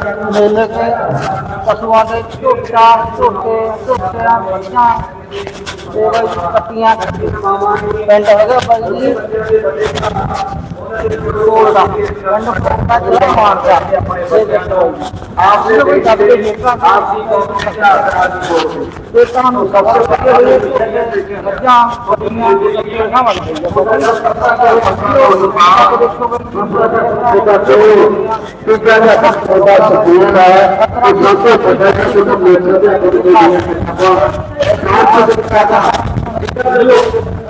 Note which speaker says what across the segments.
Speaker 1: मेले के पशुओं के झोटा झोटे झोटिया बच्चा पत्तियाँ पेंट होगा बल्कि सोलह खंड का जो है मार्चा आपने कोई कभी देखा हम खबर करते हुए बच्चा दुनिया की ना बनती है तो बच्चा करता है बच्चा को देखो बच्चा को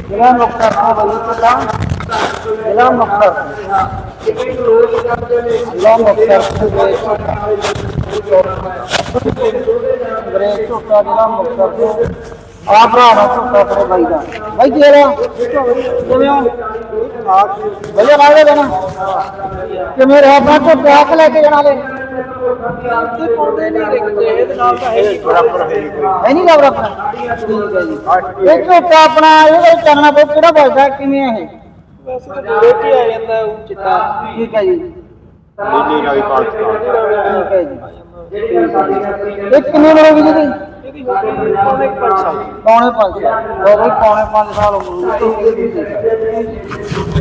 Speaker 1: ਜ਼ਿਲ੍ਹਾ ਮੁਕਤਸਰ ਤੋਂ ਬਈ ਤੁਹਾਡਾ ਜ਼ਿਲ੍ਹਾ ਮੁਕਤਸਰ ਜ਼ਿਲ੍ਹਾ ਮੁਕਤਸਰ ਤੋਂ ਬਈ ਝੋਟਾ ਜ਼ਿਲ੍ਹਾ ਮੁਕਤਸਰ ਤੋਂ ਆ ਭਰਾ ਦਾ ਝੋਟਾ ਤੇਰੇ ਬਾਈ ਦਾ। ਬਾਈ ਕੀ ਹਾਲ ਆ? ਕਿਵੇਂ ਹੋ? ਵਧੀਆ ਕਿਵੇਂ ਰਿਹਾ ਆਪਣਾ ਝੋਟਾ? ਹੱਕ ਲੈ ਕੇ ਜਾਣਾ ਲੈ
Speaker 2: ਤੇ ਨਹੀਂ ਰਿਕਦੇ ਇਹਦੇ ਨਾਲ ਤਾਂ ਹੈ
Speaker 1: ਬਰਾਬਰ ਹੈ ਨਹੀਂ ਗਾ ਬਰਾਬਰ ਠੀਕ ਹੈ ਜੀ ਇਹ ਝੋਟਾ ਆਪਣਾ ਇਹਦੇ ਕਰਨਾ ਪਊ ਕਿਹੜਾ ਵੱਜਦਾ ਕਿਵੇਂ ਇਹ?
Speaker 2: ਵੈਸੇ ਤਾਂ ਆ ਜਾਂਦਾ ਉਹ ਚਿੱਟਾ।
Speaker 1: ਠੀਕ ਹੈ ਜੀ।
Speaker 3: ਨੀਲੀ ਰਾਵੀ ਪਾਕਿਸਤਾਨ
Speaker 1: ਠੀਕ ਹੈ ਜੀ। ਇਹ ਕਿੰਨੇ ਉਮਰ ਹੋ ਗਈ ਜੀ
Speaker 2: ਇਹਦੀ ਹੋ ਗਈ? ਪੌਣੇ 5 ਸਾਲ।
Speaker 1: ਪੌਣੇ 5 ਸਾਲ। ਲੋ ਬਈ, ਪੌਣੇ 5 ਸਾਲ ਹੋ ਗਈ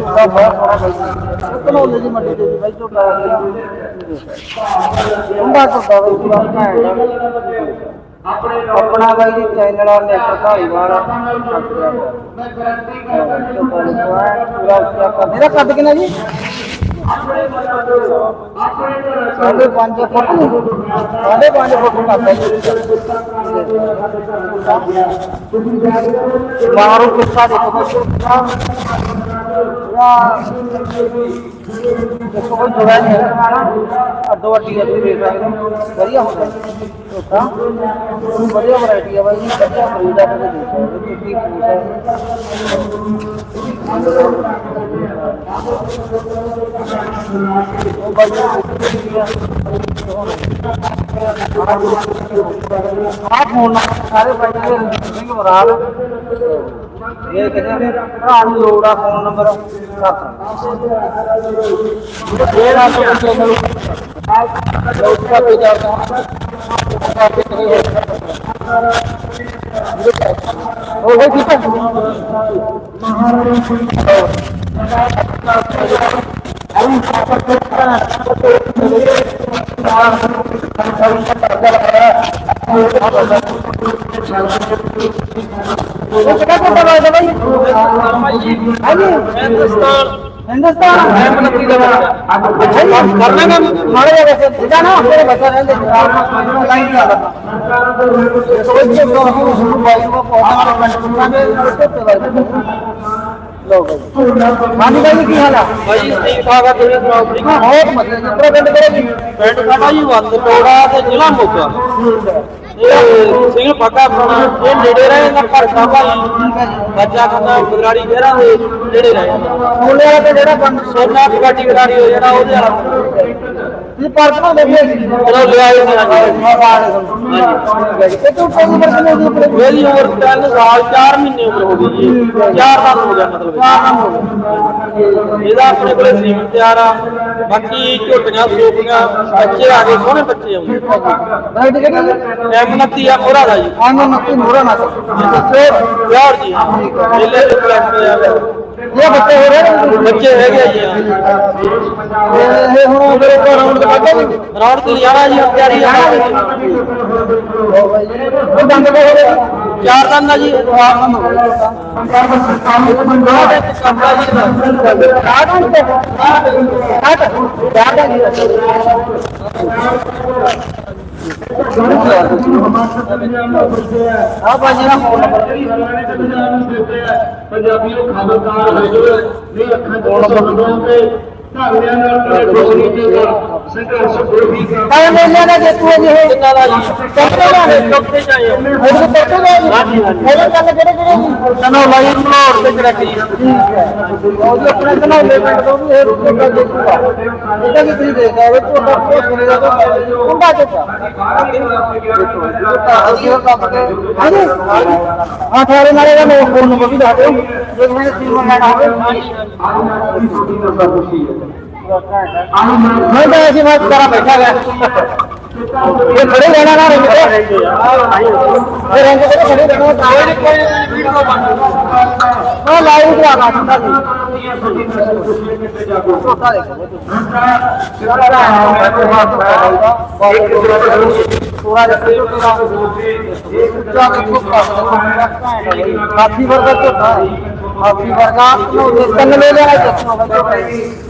Speaker 1: ਤਾਂ ਬਹੁਤ ਬੜਾ ਬਈ। ਕਨੋਲੇ ਦੀ ਮੰਡੀ ਦੇ ਵਿੱਚ ਬਈ ਝੋਟਾ ਹੁੰਦਾ ਝੋਟਾ ਬਈ, ਪੂਰਾ ਘੈਂਟ ਆਪਣਾ ਬਾਈ ਜੀ, ਚੈਨਲ ਆ, ਨੈਟ ਧਾਰੀਵਾਲ ਪੂਰਾ ਉੱਚਾ ਕਰ ਕੱਦ ਕਿੰਨਾ ਜੀ? ਸਾਢੇ ਪੰਜ ਫੁੱਟ ਸਾਢੇ ਪੰਜ ਫੁੱਟ ਕਰਦਾ ਜੀ ਕਿੱਸਾ ਦੇਖੋ। कोई नहीं है और दो दूर बढ़िया होता बढ़िया वरायटी है भाई खरीदा आप सारे बैठे बराबर ਹੋ ਕਿੰਨੀ ਫੂਸ ਹੈ ਉਹ ਬਾਈ ਆ ਫੋਨ ਸਾਰੇ ਬਾਈ ਜੀ ਸਿੰਘ ਮਰਾਲ ਇਹ ਕਿਸੇ ਨੇ ਭਰਾ ਨੂੰ ਲੋੜ ਆ ਫੋਨ ਨੰਬਰ ਰੱਖ ਇਹ ਰਾਤ ਨੂੰ ਚੈਨਲ ਲੋਕ ਦਾ ਪੇ ਜਾਂਦਾ ਉਹ ਹੈ ਠੀਕ ਹੈ ਉਹ ਕਿਹੜਾ ਕੋਟਾ ਲੱਗਦਾ ਬਾਈ ਹਾਂਜੀ
Speaker 2: ਹਿੰਦੁਸਤਾਨ
Speaker 1: ਹਿੰਦੁਸਤਾਨ
Speaker 2: ਮੈਂ ਮਨਪ੍ਰੀਤ ਦਾ
Speaker 1: ਅੱਛਾ ਜੀ ਕਰਨਾ ਨਾ ਮਾੜੇ ਜਿਹਾ ਵੈਸੇ ਇਹਦਾ ਨਾ ਆਪਣੇ ਬੱਚਾ ਰਹਿੰਦੇ ਲਾਈਨ ਲਾ ਲਾ ਕੋਈ ਜੇ ਕੋ ਹੋ ਸੁਣ ਬਾਈ ਕੋ ਪੌੜਾ ਵਾਲਾ ਪਿੰਡ ਪੁੱਛਾਂਗੇ ਉੱਤੇ ਤੇ ਬਾਈ ਲੋ ਬਾਈ ਮਾਨੀ ਬਾਈ ਕੀ ਹਾਲ ਆ
Speaker 2: ਭਾਈ ਠੀਕ ਠਾਕ ਆ ਤੁਸੀਂ ਸੁਣਾਓ ਠੀਕ
Speaker 1: ਹਾਂ ਬਹੁਤ ਵਧੀਆ ਜੀ ਤੇਰਾ ਪਿੰਡ ਕਿਹੜਾ ਜੀ।
Speaker 2: ਪਿੰਡ ਸਾਡਾ ਜੀ ਵੰਦ ਟੋੜਾ ਤੇ ਜ਼ਿਲ੍ਹਾ ਮੋਗਾ। ਇਹ ਸਿੰਘ ਫੱਕਾ ਆਪਣਾ ਇਹ ਨੇੜੇ ਰਹੇ ਇਹਨਾਂ ਘਰ ਦਾ ਭਾਈ ਬੱਚਾ ਕਹਿੰਦਾ ਬਗਰਾੜੀ ਘੇਰਾ ਦੇ ਨੇੜੇ ਰਹੇ
Speaker 1: ਮੁੱਲੇ ਵਾਲਾ ਤੇ ਜਿਹੜਾ
Speaker 2: ਸੋਨਾ ਕਬਾਟੀ ਗਰਾੜੀ ਹੋ ਜਿਹੜਾ ਉਹਦੇ ਵਾਲਾ।
Speaker 1: ਜੀ। ਪਾਰਕ ਨਾਲ
Speaker 2: ਹਾਂਜੀ।
Speaker 1: ਤੇ ਤੂੰ ਕੋਈ ਉਮਰ ਕਿੰਨੀ ਦੀ ਆਪਣੇ
Speaker 2: ਮੇਰੀ ਉਮਰ 3 ਸਾਲ 4 ਮਹੀਨੇ ਉਮਰ ਹੋ ਗਈ ਜੀ। 4 ਸਾਲ ਹੋ ਗਿਆ ਮਤਲਬ।
Speaker 1: ਚਾਰ ਨਾਮ ਹੋ ਗਏ।
Speaker 2: ਇਹਦਾ ਆਪਣੇ ਕੋਲੇ ਤਿਆਰ ਆ। ਬਾਕੀ ਝੋਟੀਆਂ ਸੋਪੀਆਂ ਬੱਚੇ ਆ ਗਏ ਸੋਹਣੇ ਬੱਚੇ ਆਉਂਦੇ
Speaker 1: ਬਾਈ ਤੇ ਕਿਹੜਾ
Speaker 2: ਐਮਨਤੀ ਆ ਮੋਰਾ ਦਾ ਜੀ।
Speaker 1: ਆਨੰਦ ਨੱਤੀ ਮੋਰਾ ਨਾ
Speaker 2: ਪਿਆਰ ਜੀ। ਮੇਲੇ ਦੇ ਪਲੇਟ ਆ।
Speaker 1: ये बच्चे हो रहे
Speaker 2: बच्चे है क्या ये।
Speaker 1: ये हम अगर एक राउंड लगाते हैं राउंड तो
Speaker 2: यारा जी हम तैयारी वो दंड पे
Speaker 1: हो गए। चार दंड जी।
Speaker 2: चार दंड चार दंड
Speaker 1: ਆਨੰਦ ਹੋ ਰਿਹਾ
Speaker 2: ਉਹਦੇ ਤੇ ਕਮਰਾ ਜੀ ਦਾ
Speaker 1: ਆਨੰਦ ਤੇ ਆਟ ਆ ਬਾਜੀ ਨਾ ਫੋਨ
Speaker 3: ਹੋ ਜਾਓ ਨਹੀਂ ਅੱਖਾਂ ਤੋਂ ਸੁਣਦੇ ਧਾਗਿਆਂ ਨਾਲ ਡੋਰੀ ਤੇ
Speaker 4: ਕਾਹ ਮੇਲੇ ਦਾ ਜੇਤੂ ਹੈ ਜੀ ਇਹ।
Speaker 2: ਕਿੰਨਾ ਦਾ ਜੀ?
Speaker 4: ਕੱਟੇ ਦਾ ਹੈ।
Speaker 2: ਚ ਆਏ ਹੋ।
Speaker 4: ਵੀ ਕੱਟੇ ਦਾ ਜੀ
Speaker 2: ਹਾਂਜੀ, ਹਾਂਜੀ।
Speaker 4: ਹੋਰ ਗੱਲ ਕਿਹੜੇ ਕਿਹੜੇ ਜੀ
Speaker 2: ਚਲੋ ਲਾਈ ਮਲੋੜ ਤੇ ਜੀ
Speaker 4: ਉਹ ਜੀ ਆਪਣੇ ਘਨੌਲੇ ਪਿੰਡ ਤੋਂ ਵੀ ਇਹ ਰੁਪਏ ਜੇਤੂ ਆ ਇਹਦਾ ਕੀ ਤੁਸੀਂ ਦੇਖਿਆ ਉਹ ਤੁਹਾਡਾ ਕੋਈ ਸੁਣੇ ਦਾ ਤਾਂ ਕੁੰਡਾ ਉਹ ਕੇ ਹਾਂਜੀ। ਹਾਂ ਥਾਰੇ ਨਾਲੇ ਦਾ ਲੋਕ ਫੋਨ ਨੰਬਰ ਵੀ ਦੱਸ ਦਿਓ। ਜੇ ਕਿਸੇ ਚੀਜ਼ ਮੰਗਾਣਾ ਹੋਵੇ ਮੈਂ ਤਾਂ ਐਸੀ ਬਾਤ ਕਰਾ ਬੈਠਾ मैं तो ऐसी बात करा बैठा गया ये खड़े रहना ना ये रेंज पे खड़े रहना लाइव क्या बात है पूरा जैसे काफ़ी वर्ग जो था काफ़ी वर्ग आप उद्देश्य ले लेना चाहिए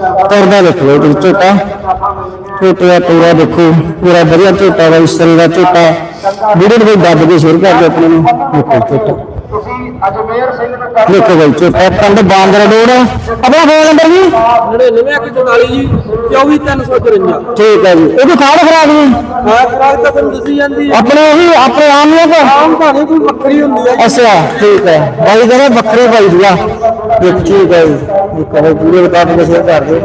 Speaker 4: ਜੀ ਕਰਦਾ ਦੇਖੋ ਬਈ ਤੁਸੀਂ ਝੂਟਾ। ਝੂਟੇ ਦਾ ਪੂਰਾ ਦੇਖੋ, ਪੂਰਾ ਵਧੀਆ ਝੋਟਾ ਵਾ, ਇਸ ਤਰ੍ਹਾਂ ਦਾ ਝੋਟਾ। ਵੀਡੀਓ ਨੂੰ ਦੱਬ ਕੇ ਸ਼ੇਅਰ ਕਰ ਦਿਓ ਆਪਣੇ ਨੂੰ। ਦੇਖੋ, ਝੂਟਾ।
Speaker 1: ਅਜਮੇਰ ਸਿੰਘ ਨੂੰ ਕਰ
Speaker 4: ਦੇਖੋ ਬਈ ਝੂਟਾ ਪਿੰਡ ਬਾਂਦਰਾ ਰੋਡ ਆਪਣਾ ਫੋਨ ਨੰਬਰ ਜੀ?
Speaker 2: 99 144 ਜੀ 24354
Speaker 4: ਠੀਕ ਹੈ ਜੀ। ਇਹਦੀ ਖਾਦ ਖਰਾਬ ਜੀ?
Speaker 2: ਹਾਂ ਖਰਾਕ ਤਾਂ ਤੁਹਾਨੂੰ ਦੱਸੀ ਜਾਂਦੀ
Speaker 4: ਆਪਣੇ ਉਹੀ ਆਪਣੇ ਆਮ ਨੇ ਕੋ
Speaker 2: ਆਮ ਭਾਣੇ ਕੋਈ ਵੱਖਰੀ ਹੁੰਦੀ ਹੈ
Speaker 4: ਅੱਛਾ ਠੀਕ ਹੈ ਬਾਈ ਕਹਿੰਦੇ ਬੱਕਰੇ ਪਾਈ ਦਿਆ ਇਹ ਠੀਕ ਹੈ ਜੀ ਕਹੇ ਪੂਰੇ ਬਤਾ ਕੇ ਸ਼ੇਅਰ ਕਰ ਦਿਓ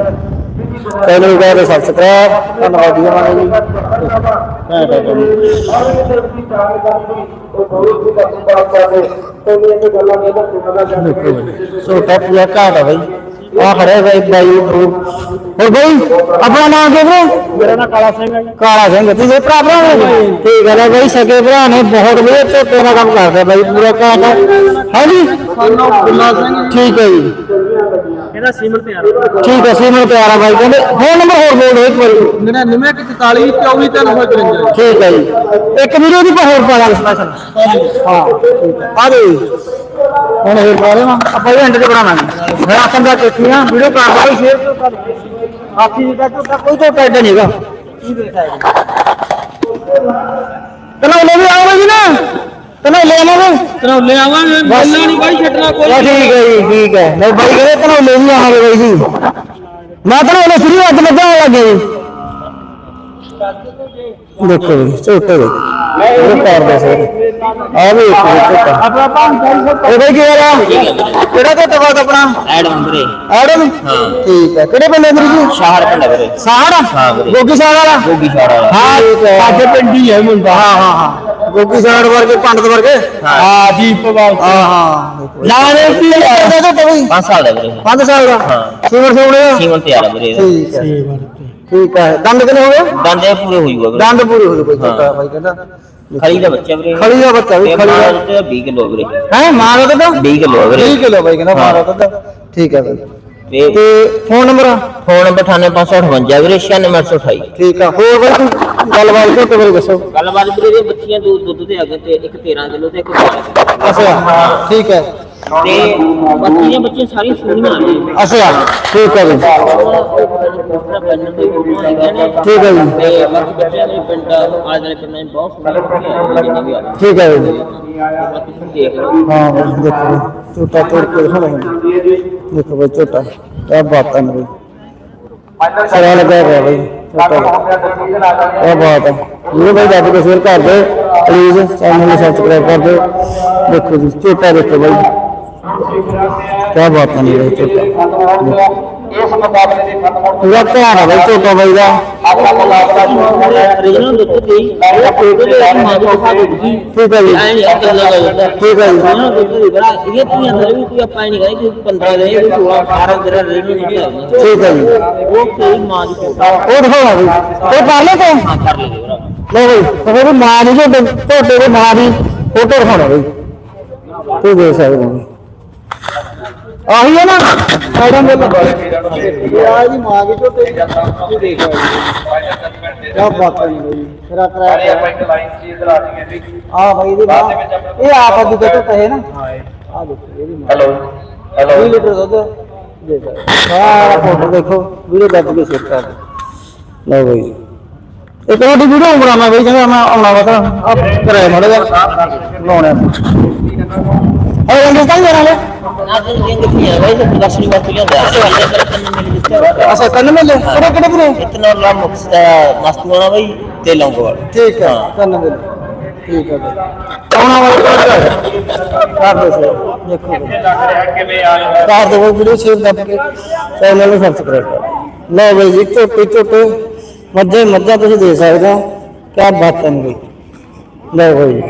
Speaker 4: ਚੈਨਲ ਨੂੰ ਕਹੇ ਸਬਸਕ੍ਰਾਈਬ ਧੰਨਵਾਦ ਜੀ ਮਾਨੇ ਜੀ। ਹਾਂ ਹਾਂ
Speaker 1: ਉਹ ਬਹੁਤ ਹੀ ਅੱਛੀ ਬਾਤ ਕਰਦੇ ਤੇ ਇਹ ਗੱਲਾਂ ਦੇ ਤਾਂ ਸੁਣਨਾ ਚਾਹੁੰਦੇ
Speaker 4: ਸੋ ਟੱਪ ਜਾ ਘਾਟ ਆ ਬਾਈ। ਆ ਖੜੇ ਬਾਈ ਬਾਈ ਹੋਰ। ਬਾਈ ਆਪਣਾ ਨਾਮ ਕੀ ਵੀਰੇ?
Speaker 1: ਮੇਰਾ ਨਾਮ ਕਾਲਾ ਸਿੰਘ ਹੈ ਜੀ।
Speaker 4: ਕਾਲਾ ਸਿੰਘ ਤੁਸੀਂ ਭਰਾ ਭਰਾ ਨੇ ਠੀਕ ਹੈ ਬਾਈ ਸਕੇ ਭਰਾ ਨੇ ਬਹੁਤ ਵਧੀਆ ਝੋਟੇ ਦਾ ਕੰਮ ਕਰਦੇ ਬਾਈ ਪੂਰਾ ਘਾਟ ਹਾਂਜੀ?
Speaker 2: ਸਾਨੂੰ ਬੁੱਲਾ ਸਿੰਘ
Speaker 4: ਠੀਕ ਹੈ ਜੀ।
Speaker 2: ਇਹਦਾ ਸੀਮਨ ਤਿਆਰ
Speaker 4: ਠੀਕ ਹੈ ਸੀਮਨ ਤਿਆਰ ਆ ਬਾਈ ਕਹਿੰਦੇ ਫੋਨ ਨੰਬਰ ਹੋਰ ਬੋਲ ਦਿਓ ਇੱਕ ਵਾਰੀ।
Speaker 2: 99 144 24354
Speaker 4: ਠੀਕ ਹੈ ਜੀ। ਇੱਕ ਵੀਡੀਓ ਦੀ ਹੋਰ ਪਾ ਦਾਂਗੇ ਸਪੈਸ਼ਲ ਹਾਂ ਠੀਕ ਹੈ। ਆ ਦੇ ਹੁਣ ਹੋਰ ਪਾ ਦੇਣਾ ਆਪਾਂ ਇਹ ਐਂਡ ਤੇ ਬਣਾਵਾਂਗੇ। ਫਿਰ ਆਪਾਂ ਦਾ ਦੇਖੀਆਂ ਵੀਡੀਓ ਕਰ ਦੋ ਸ਼ੇਅਰ ਕਰ ਦਿਓ ਆਪੀ ਦਾ ਝੋਟਾ ਕੋਈ ਝੋਟਾ ਏਦਾਂ ਨਹੀਂ ਹੈਗਾ। ਤਨਾ ਲੈ ਵੀ ਆਵਾਂਗੇ ਜੀ ਨਾ। ਤਨਾ ਲੈ ਆਵਾਂਗੇ।
Speaker 2: ਤਰੌਲੇ ਆਵਾਂਗੇ
Speaker 4: ਬਸ।
Speaker 2: ਮੇਲਾ ਨਹੀਂ ਬਾਈ ਛੱਡਣਾ ਕੋਈ।
Speaker 4: ਠੀਕ ਹੈ ਜੀ ਠੀਕ ਹੈ। ਨਹੀਂ ਬਾਈ ਕਹਿੰਦੇ ਤਨਾ ਲੈ ਵੀ ਆਵਾਂਗੇ ਬਾਈ ਜੀ। ਮੈਂ ਤਨਾ ਲੈ ਸ਼ੁਰੂ ਅੱਜ ਲੱਗਾ ਹੋਣ ਲੱਗੇ ਦੇਖੋ ਜੀ ਝੋਟੇ ਦੇ ਇਹ ਪੈਰ ਦੇ ਸਰ ਆ ਵੀ ਇੱਕ ਝੋਟਾ
Speaker 2: ਆਪਣਾ ਪੰਜ
Speaker 4: ਇਹ ਬਾਈ ਕੀ ਹਾਲ ਆ ਕਿਹੜਾ ਝੋਟਾ ਬਾਤ ਆਪਣਾ
Speaker 5: ਐਡਮ ਵੀਰੇ
Speaker 4: ਆੜਮ ਠੀਕ ਹੈ ਕਿਹੜੇ ਪਿੰਡ ਦੇ ਜੀ
Speaker 5: ਸ਼ਾਹਰ ਪਿੰਡ ਵੀਰੇ
Speaker 4: ਸਾਹੜ
Speaker 5: ਹਾਂ ਵੀਰੇ।
Speaker 4: ਗੋਗੀ ਸਾਹੜ ਵਾਲਾ
Speaker 5: ਗੋਗੀ ਸ਼ਾਹਰ ਵਾਲਾ
Speaker 4: ਹਾਂ ਸਾਡੇ ਪਿੰਡ ਹੀ ਹੈ ਮੁੰਡਾ ਹਾਂ ਹਾਂ ਹਾਂ ਗੋਗੀ ਸਾਹੜ ਵਰਗੇ ਪੰਡਤ ਵਰਗੇ
Speaker 5: ਹਾਂ।
Speaker 4: ਹਾਂ ਦੀਪ ਬਾਲ ਹਾਂ ਹਾਂ ਨਾ ਨੇ ਕੀ ਲੱਗਦਾ ਝੋਟਾ ਬਈ
Speaker 5: 5 ਸਾਲ ਦਾ ਵੀਰੇ
Speaker 4: 5 ਸਾਲ ਦਾ
Speaker 5: ਹਾਂ।
Speaker 4: ਸੀਵਰ ਸੋਣੇ
Speaker 5: ਸੀਮਨ ਤਿਆਰ ਆ ਵੀਰੇ ਇਹਦਾ।
Speaker 4: ਠੀਕ ਹੈ ਠੀਕ ਹੈ ਦੰਦ ਕਿੰਨੇ ਹੋ ਗਏ?
Speaker 5: ਦੰਦ ਇਹ ਪੂਰੇ ਹੋਗਾ ਵੀਰੇ
Speaker 4: ਦੰਦ ਪੂਰੇ ਹੋ ਗਏ ਕੋਈ
Speaker 5: ਹਾਂ।
Speaker 4: ਝੋਟਾ ਬਾਈ ਕਹਿੰਦਾ।
Speaker 5: ਖਲੀ ਦਾ ਬੱਚਾ ਵੀਰੇ।
Speaker 4: ਖਲੀ ਦਾ ਬੱਚਾ ਵੀ ਖਲੀ ਦਾ।
Speaker 5: ਮਾਲ ਤੇ 20 ਕਿਲੋ ਵੀਰੇ।
Speaker 4: ਹੈ ਮਾਂ ਦਾ ਤਾਂ?
Speaker 5: 20 ਕਿਲੋ ਵੀਰੇ।
Speaker 4: 20 ਕਿਲੋ ਬਾਈ ਕਹਿੰਦਾ ਮਾਂ ਦਾ ਤਾਂ ਠੀਕ ਹੈ ਬਾਈ। ਤੇ ਫੋਨ ਨੰਬਰ
Speaker 5: ਫੋਨ ਨੰਬਰ 98558 ਵੀਰੇ 96828
Speaker 4: ਠੀਕ ਆ ਹੋਰ ਬਾਈ ਕੋਈ ਗੱਲਬਾਤ ਝੋਟੇ ਬਾਰੇ ਦੱਸੋ
Speaker 5: ਗੱਲਬਾਤ ਵੀਰੇ ਦੇ ਬੱਚੀਆਂ ਦੋ ਦੁੱਧ ਦੇ ਅੱਗੇ ਤੇ ਇੱਕ 13 ਕਿਲੋ ਤੇ ਇੱਕ 12 ਕਿਲੋ
Speaker 4: ਅੱਛਾ ਠੀਕ ਹੈ
Speaker 5: ਤੇ ਬਾਕੀ ਦੀਆਂ ਬੱਚੀਆਂ ਸਾਰੀਆਂ ਸੋਹਣੀਆਂ ਨੇ
Speaker 4: ਅੱਛਾ ਠੀਕ ਹੈ ਜੀ ਠੀਕ ਹੈ ਜੀ
Speaker 5: ਤੇ ਬਾਕੀ ਬੱਚਿਆਂ ਦੇ ਪਿੰਡ ਆਲੇ ਦੁਆਲੇ ਪਿੰਡਾਂ 'ਚ ਬਹੁਤ ਸੋਹਣੀਆਂ ਬੱਚੀਆਂ ਜਿੰਨੇ ਵੀ ਆ ਰਹੇ
Speaker 4: ਠੀਕ ਹੈ ਜੀ
Speaker 5: ਬਾਕੀ ਤੁਸੀਂ ਦੇਖ ਲਓ
Speaker 4: ਹਾਂ ਬਾਈ ਦੇਖੋ ਬਾਈ, ਝੋਟਾ ਤੋੜ ਕੇ ਦਿਖਾ ਮੈਨੂੰ ਦੇਖੋ ਬਈ ਝੋਟਾ ਕੀ ਬਾਤ ਹੈ ਮੇਰੀ ਸਾਰਾ ਲੱਗਾ ਰਿਹਾ ਬਈ। ਕੀ ਬਾਤ ਹੈ ਇਹ ਬਈ ਦੱਬ ਕੇ ਸ਼ੇਅਰ ਕਰ ਦਿਓ। ਪਲੀਜ਼ ਚੈਨਲ ਨੂੰ ਸਬਸਕ੍ਰਾਈਬ ਕਰ ਦਿਓ। ਦੇਖੋ ਜੀ ਝੋਟਾ ਦੇਖੋ ਬਈ। ਕੀ ਬਾਤ ਹੈ ਮੇਰੀ ਝੋਟਾ।
Speaker 1: ਇਸ ਮੁਕਾਬਲੇ ਦੇ ਖਤਮ ਹੋਣ
Speaker 4: ਪੂਰਾ ਧਿਆਨ ਹੈ ਬਈ ਝੋਟਾ ਬਾਈ ਦਾ।
Speaker 1: ਆਪਣਾ ਮੁਕਾਬਲਾ ਸ਼ੁਰੂ ਹੋ ਰਿਹਾ ਹੈ
Speaker 5: ਰੀਜਨਲ ਦੁੱਧ ਦੀ ਇਹ ਫੋਟੋ ਦੇ ਮਾਂ ਦੇ ਦਿਖਾ ਦਿਓ ਤੁਸੀਂ
Speaker 4: ਠੀਕ ਹੈ ਜੀ।
Speaker 5: ਐਂ ਨਹੀਂ ਅੱਗੇ ਲੱਗਾ ਜਾਂਦਾ।
Speaker 4: ਠੀਕ ਹੈ ਜੀ।
Speaker 5: ਰੀਜਨਲ ਦੁੱਧ ਦੀ ਬੜਾ ਇਹ ਤੀਆਂ ਥਲੇ ਵੀ ਕੋਈ ਆਪਾਂ ਨਹੀਂ ਕਹਿੰਦੇ ਕਿ 15 ਦੇ ਕੋਈ 16 18 ਤੇਰਾ ਰੀਜਨਲ ਦੁੱਧ ਹੈ
Speaker 4: ਠੀਕ ਹੈ ਜੀ।
Speaker 5: ਉਹ ਤੇਰੀ ਮਾਂ ਦੀ ਫੋਟੋ
Speaker 4: ਉਹ ਦਿਖਾਓ ਬਈ ਉਹ ਕਰ ਲੈ ਤੂੰ।
Speaker 5: ਹਾਂ ਕਰ ਲੈ ਵੀਰਾ
Speaker 4: ਲੋ ਬਈ ਦੀ ਮਾਂ ਦੀ ਝੋਟੇ ਦੀ ਮਾਂ ਦੀ ਫੋਟੋ ਦਿਖਾਉਣਾ ਬਈ। ਤੂੰ ਸਕਦੇ ਹੋ ਆਹੀ ਹੈ ਨਾ ਮੈਡਮ ਦੇ ਇਹ ਆ ਜੀ ਮਾਂ ਕੀ ਝੋਟੇ ਦੀ ਇਹ ਦੇਖ ਕਿਆ ਬਾਤ ਹੈ ਜੀ ਤੇਰਾ ਕਰਾਇਆ
Speaker 1: ਆਪਾਂ ਇੱਕ ਲਾਈਨ ਚ ਇਧਰ ਆ ਜਾਈਏ ਜੀ
Speaker 4: ਆ ਭਾਈ ਦੀ ਮਾਂ ਇਹ ਆਪ ਅੱਜ ਦੇ ਝੋਟੇ ਹੈ ਨਾ ਆ ਦੇਖੋ ਇਹਦੀ ਮਾਂ
Speaker 1: ਹੈਲੋ
Speaker 4: 20 ਲੀਟਰ ਦੁੱਧ ਦੇ ਸਾਰਾ ਫੋਟੋ ਦੇਖੋ ਵੀਡੀਓ ਦੱਬ ਕੇ ਸਿਰ ਕਰ ਲਓ ਬਈ ਇੱਕ ਤੁਹਾਡੀ ਵੀਡੀਓ ਬਣਾਉਣਾ ਬਈ ਕਹਿੰਦਾ ਮੈਂ ਆਉਣਾ ਵਾ ਤਾਂ ਆ ਕਰਾਇਆ ਮੜਾ ਜਾ ਲਾਉਣਾ ਇਹ ਰੰਗ ਤਾਂ ਜਾਣਾ ਲੈ
Speaker 5: ਨਾ ਤੇ ਰਿੰਗ ਨਹੀਂ ਹੈ ਕਰ ਕੰਨ ਮਿਲ
Speaker 4: ਕਿਹੜੇ ਕਿਹੜੇ ਵੀਰੇ
Speaker 5: ਇਤਨਾ ਲਾ ਮੁਕਸਦਾ ਮਸਤ ਵਾਲਾ ਭਾਈ ਤੇ ਲੌਂਗੋਵਾਲ
Speaker 4: ਠੀਕ ਹੈ ਕੰਨ ਮੇਲੇ ਠੀਕ ਹੈ ਬਈ। ਆਉਣਾ ਵਾ ਕਰ ਦੋ। ਸਰ ਦੇਖੋ ਬਈ। ਕਾਰ ਦੇ ਵੀਡੀਓ ਸ਼ੇਅਰ ਦੱਬ ਕੇ ਚੈਨਲ ਨੂੰ ਸਬਸਕ੍ਰਾਈਬ ਕਰੋ। ਲਓ ਬਈ ਜੀ ਝੋਟੇ ਝੋਟੇ। ਮੱਝੇ ਮੱਝਾਂ ਤੁਸੀਂ ਦੇ ਸਕਦੇ ਹੋ। ਕਿਆ ਬਾਤ ਹੈ ਬਈ। ਲਓ ਬਈ।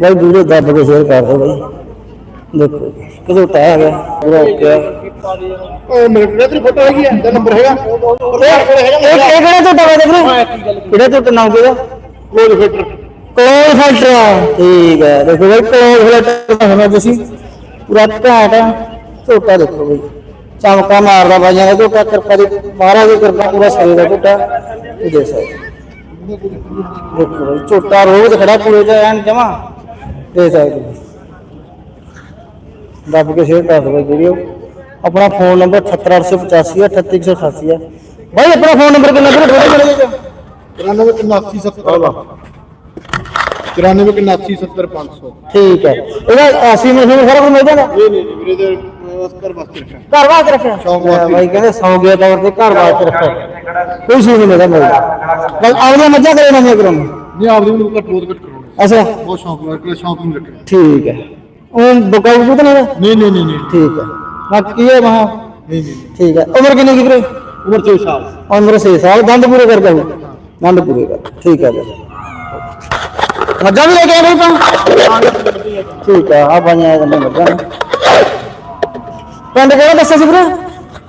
Speaker 4: ਬਈ ਵੀਡੀਓ ਦੱਬ ਕੇ ਸ਼ੇਅਰ ਕਰ ਦਿਓ ਬਈ। ਦੇਖੋ ਕਿਦੋਂ ਟਾਇਆ ਗਿਆ ਪੂਰਾ ਓਕੇ ਆ
Speaker 3: ਉਹ ਮੇਰੇ ਕੋਲ ਤੇਰੀ ਫੋਟੋ ਹੈਗੀ ਹੈ ਤੇ ਨੰਬਰ ਹੈਗਾ।
Speaker 4: ਇਹ ਇਹ ਕਿਹੜਾ ਝੋਟਾ ਵਾ ਦੇਖ ਕਿਹੜਾ ਝੋਟਾ ਨਾਮ ਕਿਹਦਾ?
Speaker 3: ਕੋਲ ਫਿਟਰ
Speaker 4: ਕਲੋਜ਼ ਫਿਲਟਰ ਠੀਕ ਹੈ ਦੇਖੋ ਬਈ ਕਲੋਜ਼ ਫਿਲਟਰ ਹੋਣਾ ਤੁਸੀਂ। ਪੂਰਾ ਘਾਟ ਆ। ਝੋਟਾ ਦੇਖੋ ਬਈ। ਚਮਕਾ ਮਾਰਦਾ ਬਾਈਆਂ ਦਾ ਝੋਟਾ ਕਿਰਪਾ ਦੀ ਮਹਾਰਾਜ ਦੀ ਕਿਰਪਾ ਪੂਰਾ ਸਰੀਰ ਦਾ ਝੋਟਾ। ਇਹ ਦੇਖ ਸਕਦੇ ਦੇਖੋ ਬਈ ਝੋਟਾ ਰੋਜ਼ ਖੜਾ ਪੂਰੇ ਐਨ ਜਮਾ। ਦੇ ਸਕਦੇ। ਦੱਬ ਕੇ ਸ਼ੇਅਰ ਕਰ ਦਿਓ ਵੀਡੀਓ ਆਪਣਾ ਫੋਨ ਨੰਬਰ 78885 38188 ਹੈ ਬਾਈ ਆਪਣਾ ਫੋਨ ਨੰਬਰ ਕਿੰਨਾ ਵੀਰੇ ਥੋੜੇ ਮਿਲ ਜੇ
Speaker 3: 93 89 70 ਦਾ 93 89 70 500
Speaker 4: ਠੀਕ ਹੈ ਇਹਦਾ ਅਸੀਂ ਮਸ਼ੀਨ ਸਾਰਾ ਕੁਝ ਮਿਲ ਜਾਂਦਾ
Speaker 3: ਨਹੀਂ ਨਹੀਂ ਵੀਰੇ ਦੇ ਬਸ ਕਰ ਵਾਸਤੇ ਰੱਖਿਆ
Speaker 4: ਘਰ ਵਾਸਤੇ ਰੱਖਿਆ
Speaker 3: ਸ਼ੌਕ ਵਾਸਤੇ।
Speaker 4: ਬਾਈ ਕਹਿੰਦੇ ਸੌ ਗਿਆ ਤੌਰ ਤੇ ਘਰ ਵਾਸਤੇ ਰੱਖਿਆ ਕੋਈ ਚੀਜ਼ ਨਹੀਂ ਮੇਰਾ ਮਿਲਦਾ ਬਸ ਆਪਣੀਆਂ ਮੱਝਾਂ ਕਰੇ ਨਾ ਕਰਾਂ
Speaker 3: ਨਹੀਂ ਆਪਦੇ ਨੂੰ ਘੱਟ ਬਹੁਤ ਘੱਟ ਕਰਾਉਣਾ
Speaker 4: ਅੱਛਾ
Speaker 3: ਬਹੁਤ ਸ਼ੌਕ ਲੱਗ ਰਿਹਾ ਸ਼ੌਕ ਨੂੰ ਰੱਖਿਆ
Speaker 4: ਠੀਕ ਹੈ ਉਹ ਬਕਾਊ ਬੁਤ ਨਹੀਂ ਹੈਗਾ?
Speaker 3: ਨਹੀਂ ਨਹੀਂ ਨਹੀਂ ਨਹੀਂ।
Speaker 4: ਠੀਕ ਹੈ। ਬਾਕੀ ਇਹ ਮਹਾ?
Speaker 3: ਨਹੀਂ ਨਹੀਂ
Speaker 4: ਠੀਕ ਹੈ। ਉਮਰ ਕਿੰਨੀ ਕੀ ਵੀਰੇ?
Speaker 3: ਉਮਰ 6 ਸਾਲ।
Speaker 4: ਉਮਰ 6 ਸਾਲ। ਦੰਦ ਪੂਰੇ ਕਰ ਦਊ ਦੰਦ ਪੂਰੇ ਕਰ। ਠੀਕ ਹੈ ਜੀ। ਮੱਝਾਂ ਵੀ ਲੈ ਕੇ ਆਏ ਤਾਂ ਠੀਕ ਹੈ। ਆ ਬਾਈਆਂ ਇਹ ਗੱਲਾਂ ਮੱਝਾਂ ਨੇ। ਪਿੰਡ ਕਿਹੜਾ ਦੱਸਿਆ ਸੀ ਵੀਰੇ?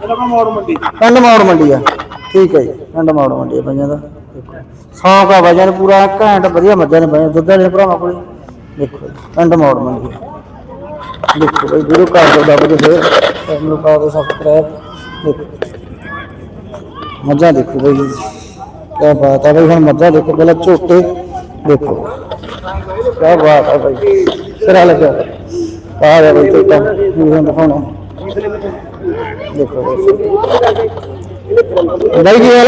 Speaker 3: ਇਹਦਾ ਮੋੜ ਮੰਡੀ।
Speaker 4: ਪਿੰਡ ਮੌੜ ਮੰਡੀ ਆ। ਠੀਕ ਹੈ ਜੀ। ਪਿੰਡ ਮੌੜ ਮੰਡੀ ਆ ਪੰਜਾਂ ਦਾ। ਦੇਖੋ ਸੌਂਕ ਆ ਵਜਨ ਪੂਰਾ। ਘੈਂਟ ਵਧੀਆ ਮੱਝਾਂ ਨੇ ਬਾਈਆਂ। ਦੁੱਧ ਵਾਲੇ ਭਰਾਵਾਂ ਕੋਲੇ। ਦੇਖੋ ਜੀ, ਪਿੰਡ ਮੌੜ ਮੰਡੀ ਆ। ਦੇਖੋ ਬਈ ਵੀਡੀਓ ਕਰ ਦਿਓ ਦੱਬ ਕੇ ਫੇਰ ਚੈਨਲ ਨੂੰ ਕਰ ਸਬਸਕ੍ਰਾਈਬ ਦੇਖੋ। ਮੱਝਾਂ ਦੇਖੋ ਬਈ। ਕੀ ਬਾਤ ਆ ਬਈ, ਹੁਣ ਮੱਝਾਂ ਦੇਖੋ, ਪਹਿਲਾਂ ਝੋਟੇ ਦੇਖੋ। ਕੀ ਬਾਤ ਆ ਬਈ। ਸਿਰਾ ਲੱਗਿਆ। ਆ ਗਿਆ ਬਈ ਝੋਟਾ। ਹੁਣ ਦਿਖਾਉਣਾ? ਦੇਖੋ। ਬਈ ਬਾਈ ਕੀ ਹਾਲ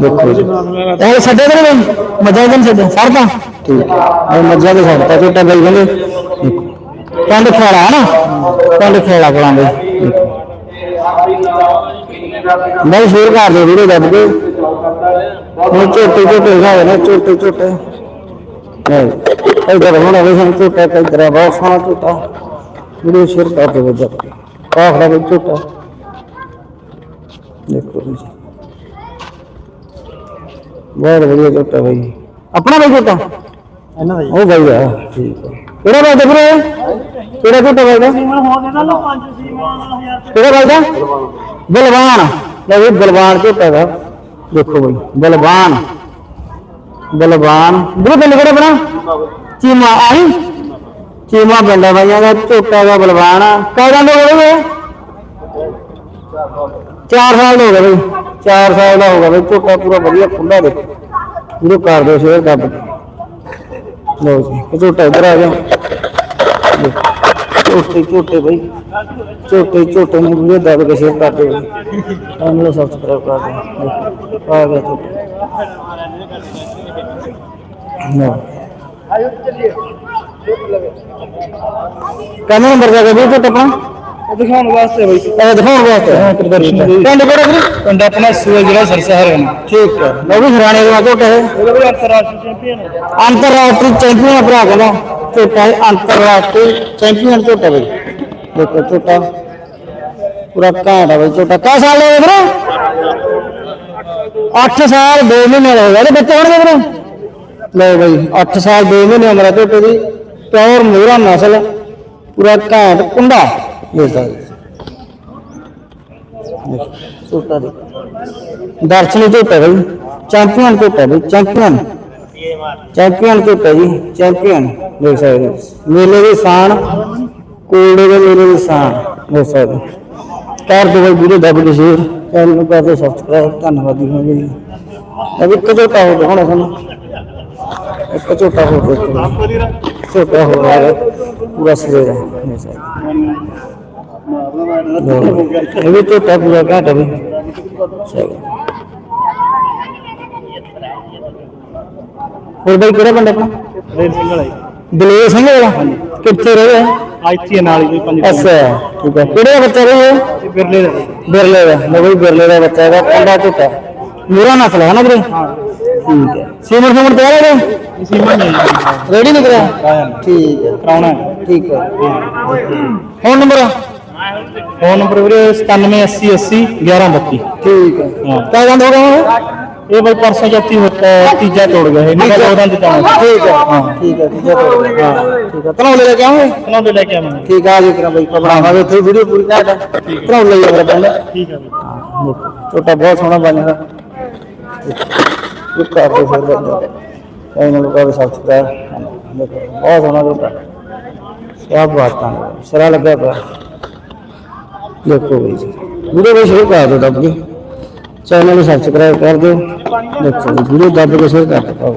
Speaker 4: ਦੇਖੋ ਜੀ। ਇਹ ਛੱਡੇ ਤੇ ਬਈ ਮੱਝਾਂ ਦੇ ਛੱਡੇ ਸਰਦਾ ਠੀਕ ਹੈ। ਇਹ ਮੱਝਾਂ ਦੇ ਛੱਡਤਾ ਝੋਟਾ ਬਈ ਕਹਿੰਦੇ ਪਿੰਡ ਖੇੜਾ ਹੈ ਨਾ? ਪਿੰਡ ਖੇੜਾ ਦੇਖੋ। ਨਹੀਂ ਸ਼ੇਅਰ ਕਰ ਦਿਓ ਵੀਡੀਓ ਦੱਬ ਕੇ। ਹੁਣ ਝੋਟੇ ਝੋਟੇ ਖਾਏ ਨੇ ਝੋਟੇ ਝੋਟੇ ਨਹੀਂ ਇਧਰ ਹੁਣ ਅਵੇ ਸਾਨੂੰ ਝੋਟਾ ਕਿਧਰ ਬਹੁਤ ਸੋਹਣਾ ਝੋਟਾ ਵੀਡੀਓ ਸ਼ੇਅਰ ਕਰ ਦਿਓ ਦੱਬ ਕੇ। ਆਹ ਖੜਾ ਬਈ ਝੋਟਾ ਦੇਖੋ ਜੀ। ਬਹੁਤ ਵਧੀਆ ਝੋਟਾ ਬਾਈ ਆਪਣਾ ਬਾਈ ਝੋਟਾ ਇਹਨਾਂ ਦਾ ਉਹ ਬਾਈ ਦਾ ਠੀਕ ਹੈ ਕਿਹੜਾ ਬਾਈ ਦਾ ਵੀਰੇ ਕਿਹੜਾ ਝੋਟਾ ਬਾਈ ਦਾ ਕਿਹੜਾ ਬਾਈ ਦਾ ਬਲਵਾਨ ਲੈ ਵੀ ਬਲਵਾਨ ਝੋਟਾ ਦਾ ਦੇਖੋ ਬਾਈ ਬਲਵਾਨ ਬਲਵਾਨ ਵੀਰੇ ਪਿੰਡ ਕਿਹੜਾ ਬਣਾ ਚੀਮਾ ਆਈ ਚੀਮਾ ਪਿੰਡ ਆ ਬਾਈਆਂ ਦਾ ਝੋਟਾ ਦਾ ਬਲਵਾਨ ਆ ਕਦੋਂ ਦੇ ਹੋ ਗਏ 4 ਸਾਲ ਦਾ ਹੋ ਗਿਆ ਬਈ 4 ਸਾਲ ਦਾ ਹੋ ਗਿਆ ਬਈ ਝੋਟਾ ਪੂਰਾ ਵਧੀਆ ਖੁੱਲਾ ਦੇਖੋ ਵੀਡੀਓ ਕਰ ਦਿਓ ਸ਼ੇਅਰ ਦੱਬ ਕੇ। ਲਓ ਜੀ ਇਹ ਝੋਟਾ ਇੱਧਰ ਆ ਗਿਆ ਦੇਖੋ, ਝੋਟੇ ਝੋਟੇ ਬਈ ਝੋਟੇ ਝੋਟੇ ਨੂੰ ਵੀਡੀਓ ਦੱਬ ਕੇ ਸ਼ੇਅਰ ਕਰ ਦਿਓ ਚੈਨਲ ਨੂੰ ਸਬਸਕ੍ਰਾਈਬ ਕਰ ਦਿਓ ਦੇਖੋ, ਆ ਗਿਆ ਝੋਟਾ ਲਓ ਕਿੰਨਾ ਨੰਬਰ ਦਾ ਗਿਆ ਵੀਰ ਝੋਟਾ ਆਪਣਾ
Speaker 6: ਦਿਖਾਉਣ ਵਾਸਤੇ ਬਈ।
Speaker 4: ਇਹ ਦਿਖਾਉਣ ਵਾਸਤੇ? ਹਾਂ ਪ੍ਰਦਰਸ਼ਨ ਪਿੰਡ ਕਿਹੜਾ ਵੀਰੇ
Speaker 6: ਪਿੰਡ ਆਪਣਾ ਸੂਆ ਜ਼ਿਲ੍ਹਾ ਸਰਸਾ ਹਰਿਆਣਾ
Speaker 4: ਠੀਕ ਹੈ। ਲਓ ਵੀ ਹਰਿਆਣੇ ਦਾ ਝੋਟਾ ਹੈ
Speaker 6: ਇਹਦਾ ਵੀ ਅੰਤਰਰਾਸ਼ਟਰੀ ਚੈਂਪੀਅਨ ਹੈ।
Speaker 4: ਅੰਤਰਰਾਸ਼ਟਰੀ ਚੈਂਪੀਅਨ ਭਰਾ ਕਹਿੰਦਾ। ਝੋਟਾ ਹੈ ਅੰਤਰਰਾਸ਼ਟਰੀ ਚੈਂਪੀਅਨ ਝੋਟਾ ਬਈ। ਦੇਖੋ ਝੋਟਾ। ਪੂਰਾ ਘੈਂਟ ਹੈ ਬਈ ਝੋਟਾ। ਕਾ ਸਾਲ ਦਾ ਵੀਰੇ 8 ਸਾਲ 2 ਮਹੀਨੇ ਦਾ ਹੋ ਗਿਆ। ਤੇ ਬੱਚੇ ਹੋਣਗੇ ਵੀਰੇ? ਲੈ ਬਈ 8 ਸਾਲ 2 ਮਹੀਨੇ ਉਮਰ ਹੈ ਝੋਟੇ ਦੀ। ਪਿਓਰ ਮੂਰਾ ਨਸਲ। ਪੂਰਾ ਘੈਂਟ ਕੁੰਡਾ। ये सारे। दर्शनी झूठ भाई। चैंपियन झूठा भाई, चैंपियन। चैंपियन झूठा जी, चैंपियन। देख सकते मेले की शान कोड़े के मेले की शान देख सकते कर दो भाई वीडियो तो दब के शेयर चैनल कर दो तो सबसक्राइब, धन्यवाद जी होंगे जी। अभी एक झूठा हो गया होना सुनो एक झूठा हो गया। झूठा हो गया पूरा सिरे। ਹੈ ਹੋ। ਵੀ ਝੋਟਾ ਪੂਰਾ ਘਾਟਾ ਵੀ। ਚਲੋ ਹੋਰ ਬਈ ਕਿਹੜਾ ਪਿੰਡ ਆਪਣਾ?
Speaker 6: ਰੇਲ ਸਿੰਘ ਵਾਲਾ
Speaker 4: ਦਲੇਰ ਸਿੰਘ ਵਾਲਾ। ਕਿੱਥੇ ਰਹੇ ਹੋ?
Speaker 6: ਆਈਤੀ ਨਾਲ ਹੀ ਕੋਈ ਪੰਜ।
Speaker 4: ਅੱਛਾ ਠੀਕ ਹੈ ਕਿਹੜੇ ਬੱਚਾ ਰਹੇ ਹੋ?
Speaker 6: ਬਿਰਲੇ ਦਾ।
Speaker 4: ਬਿਰਲੇ ਦਾ। ਮੈਂ ਬਈ ਬਿਰਲੇ ਦਾ ਬੱਚਾ ਹੈਗਾ ਕੰਡਾ ਝੋਟਾ ਮੇਰਾ ਨਸਲ ਹੈ ਨਾ ਵੀਰੇ? ਠੀਕ ਹੈ ਸੀਮਰ ਸੀਮਰ ਤਿਆਰ ਹੈ
Speaker 6: ਮਹੀਨੇ
Speaker 4: ਰੈਡੀ ਨਹੀਂ। ਕਰਿਆ ਠੀਕ ਹੈ
Speaker 6: ਕਰਾਉਣਾ ਹੈ।
Speaker 4: ਠੀਕ ਹੈ। ਫੋਨ ਨੰਬਰ
Speaker 6: ਫੋਨ ਨੰਬਰ ਵੀਰੇ 978080 1132
Speaker 4: ਠੀਕ ਹੈ
Speaker 6: ਹਾਂ।
Speaker 4: ਕਿਆ ਗੰਦ ਹੋ ਗਿਆ ਹੁਣ?
Speaker 6: ਇਹ ਬਈ ਪਰਸੋਂ ਜੱਤੀ ਹੋਤਾ ਤੀਜਾ ਤੋੜ ਗਿਆ ਇਹ ਨਿਕਲ ਉਹਦਾਂ ਤੇ ਚਾਣਾ
Speaker 4: ਠੀਕ ਹੈ ਹਾਂ ਠੀਕ ਹੈ ਠੀਕ ਹੈ ਹਾਂ ਠੀਕ ਹੈ ਤਨੋਂ ਲੈ ਕੇ ਆਉਂਗੇ
Speaker 6: ਉਹਨਾਂ ਦੇ ਲੈ ਕੇ ਆਵਾਂਗੇ
Speaker 4: ਠੀਕ ਆ ਜੀ ਕਰਾਂ ਬਈ ਬਣਾਵਾਂਗੇ ਇੱਥੇ ਵੀਡੀਓ ਪੂਰੀ ਕਰ ਦਾ ਤਨੋਂ ਲੈ ਜਾਵਾਂਗੇ ਪਿੰਡ
Speaker 6: ਠੀਕ ਹੈ ਬਈ
Speaker 4: ਹਾਂ ਦੇਖੋ ਛੋਟਾ ਬਹੁਤ ਸੋਹਣਾ ਬਣਿਆ ਦਾ ਇਹ ਕਰ ਦੇ ਫਿਰ ਬੰਦਾ ਇਹਨਾਂ ਨੂੰ ਕਰ ਸਬਸਕ੍ਰਾਈਬ ਦੇਖੋ ਬਹੁਤ ਸੋਹਣਾ ਛੋਟਾ ਕਿਆ ਬਾਤਾਂ ਨੇ ਸਰਾ ਲੱਗਿਆ ਪਿਆ ਦੇਖੋ ਬਈ ਜੀ। ਵੀਡੀਓ ਵੀ ਸ਼ੁਰੂ ਕਰ ਦਿਓ ਦੱਬ ਕੇ। ਚੈਨਲ ਨੂੰ ਸਬਸਕ੍ਰਾਈਬ ਕਰ ਦਿਓ। ਦੇਖੋ ਵੀਡੀਓ ਦੱਬ ਕੇ ਸ਼ੁਰੂ ਕਰ ਦਿਓ।